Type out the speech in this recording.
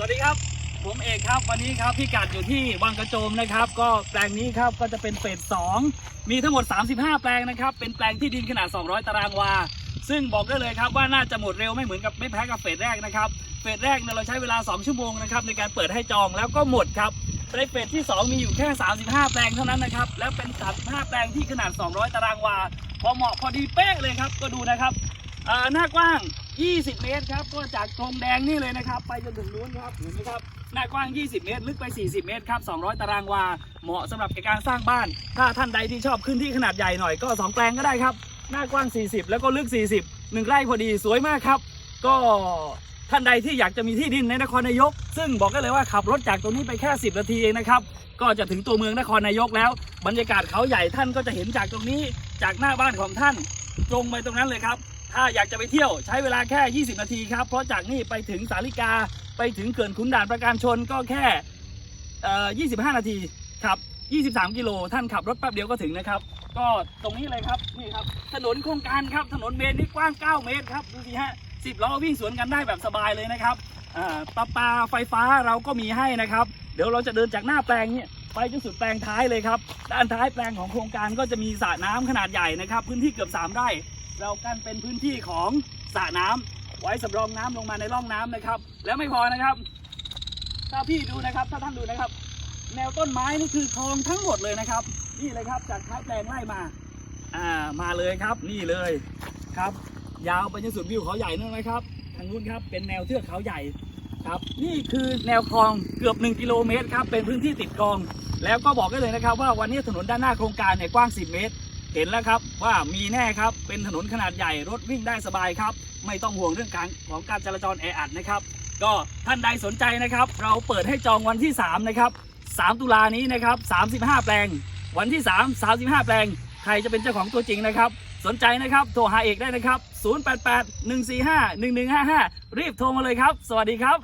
สวัสดีครับ ผมเอกครับวันนี้ครับพี่กัดอยู่ที่วังกระโจมนะครับ ก็แปลงนี้ครับก็จะเป็นเฟสสองมีทั้งหมด 35 แปลงนะครับ เป็นแปลงที่ดินขนาด 200 ตารางวา ซึ่งบอกได้เลยครับว่าน่าจะหมดเร็วไม่เหมือนกับไม่แพ้กับเฟสแรกนะครับเฟสแรกเนี่ยเราใช้เวลา 2 ชั่วโมงนะครับในการเปิดให้จองแล้วก็หมดครับในเฟสที่ 2 มีอยู่แค่ 35 แปลงเท่านั้นนะครับและเป็น 35 แปลงที่ขนาด 200 ตารางวา พอเหมาะพอดีเป๊ะเลยครับก็ดูนะครับอ่าหน้ากว้าง 20 เมตรครับ ก็จากตรงแดงนี่เลยนะครับ ไปจนถึงนู้นครับเห็นไหมครับ หน้ากว้าง 20 เมตร ลึกไป 40 เมตรครับ 200 ตารางวา เหมาะสำหรับการสร้างบ้าน ถ้าท่านใดที่ชอบขึ้นที่ขนาดใหญ่หน่อยก็ 2 แปลงก็ได้ครับ หน้ากว้าง 40 แล้วก็ลึก 40 1ไร่พอดี สวยมากครับ ก็ท่านใดที่อยากจะมีที่ดินในนครนายก ซึ่งบอกได้เลยว่าขับรถจากตรงนี้ไปแค่ 10 นาทีเองนะครับ ก็จะถึงตัวเมืองนครนายกแล้ว บรรยากาศเขาใหญ่ท่านก็จะเห็นจากตรงนี้ จากหน้าบ้านของท่านตรงไปตรงนั้นเลยครับ ถ้าอยากจะไปเที่ยวใช้เวลาแค่ 20 นาทีครับ เพราะจากนี่ไปถึงสาริกาไปถึงเขื่อนขุนด่านประการชนก็แค่ 25 นาทีครับ 23 กิโลท่านขับรถแป๊บเดียวก็ถึงนะครับ ก็ตรงนี้เลยครับนี่ครับถนนโครงการครับถนนเมนนี่กว้าง 9 เมตรครับดูสิฮะ10ล้อวิ่งสวนกันได้แบบสบายเลยนะครับอ่าประปาไฟฟ้าเราก็มีให้นะครับ เดี๋ยวเราจะเดินจากหน้าแปลงนี่ยไปจนสุดแปลงท้ายเลยครับ ด้านท้ายแปลงของโครงการก็จะมีสระน้ำขนาดใหญ่นะครับ พื้นที่เกือบ 3 ไร่ เรากั้นเป็นพื้นที่ของสระน้ำไว้สำรองน้ำลงมาในร่องน้ำนะครับ แล้วไม่พอนะครับ ถ้าพี่ดูนะครับ ถ้าท่านดูนะครับ แนวต้นไม้นี่คือคลองทั้งหมดเลยนะครับ นี่เลยครับจากท้ายแปลงไล่มาอ่ามาเลยครับ นี่เลยครับ ยาวไปจนสุดวิวเขาใหญ่นู่นนะครับทางนู้นครับเป็นแนวเทือกเขาใหญ่ครับนี่คือแนวคลองเกือบ 1 กิโลเมตรครับเป็นพื้นที่ติดคลอง แล้วก็บอกได้เลยนะครับว่าวันนี้ถนนด้านหน้าโครงการเนี่ยกว้าง 10 เมตร เห็นแล้วครับว่ามีแน่ครับเป็นถนนขนาดใหญ่รถวิ่งได้สบายครับ ไม่ต้องห่วงเรื่องการของการจราจรแออัดนะครับ ก็ท่านใดสนใจนะครับ เราเปิดให้จองวันที่ 3 นะครับ 3 ตุลานี้นะครับ 35 แปลง วันที่ 3 35 แปลง ใครจะเป็นเจ้าของตัวจริงนะครับ สนใจนะครับโทรหาเอกได้นะครับ 088 145 1155 รีบโทรมาเลยครับ สวัสดีครับ